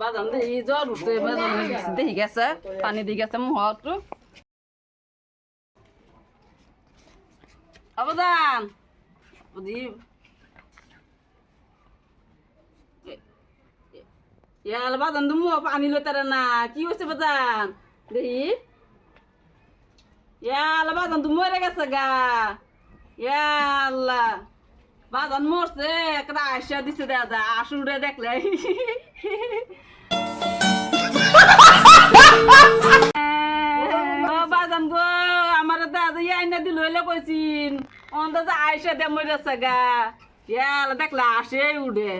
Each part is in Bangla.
বাদাম দেখি জ্বর উঠছে বাদাম দেখি গেছে পানি দিয়ে গেছে মুহূর্ত অবদান। ইয়াল বাদান তুমি পানি লইতারে না। কি হয়েছে বাদান দেখি ইয়াল বাদান তুমি মরে গেছে গা। ইয়াল্লা। বাদান মরছে একটা আয়সা দিছে দাদা আসুরে দেখলে। বাজান গো আমার দাদা আইনা দিল হইলে কইছিন অন্ত আয়সা দে মরেছে গা। ইয়াল দেখলে আসে উড়ে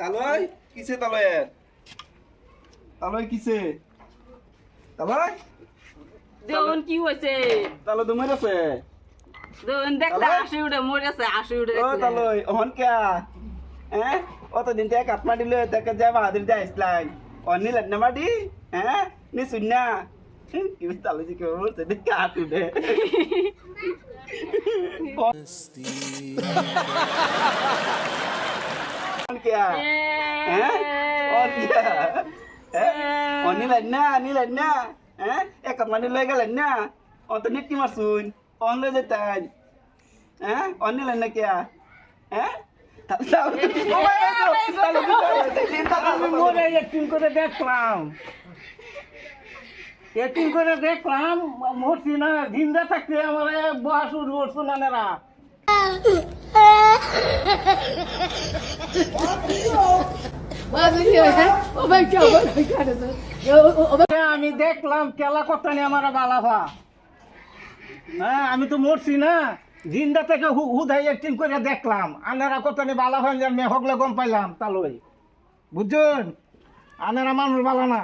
তালয় কিসে তালয়? তালয় কিসে? তালয়? দেখুন কি হয়েছে তালো তোমার আছে দেখুন দেখলে? আসে উড়ে মরেছে আসে উড়ে ও। তালয় অহন কে? হ্যাঁ? অতদিন থেকে কাটমা দিল তাকে যা বাহাদুর যা ইসলাম অনি লড়না মাটি? হ্যাঁ? নি শুননা? কি তালো জি কে বলতে দেখ কাট উঠে। অন কে? হ্যাঁ? অন কে? অনি লড়না নি লড়না হ্যাঁ? এক কাটমা দিল গেল না? অত নিট মারছুন? অন লই যেতাই হ্যাঁ? অন্য লড়না কে? হ্যাঁ? দেখলাম। একদিন করে দেখলাম মরছি না জিন্দা থাকতে আমার বয়স উঠবো না নেরা আমি দেখলাম কেলা কথা নিয়ে আমার বালাভা হ্যাঁ আমি তো মরছি না। জিন্দা থেকে হুদাই একটিং করে দেখলাম। আনারা কত বালা মেয়ে মেহকলে গম পাইলাম, তালই। বুঝছেন? আনারা মানুষ বালা না।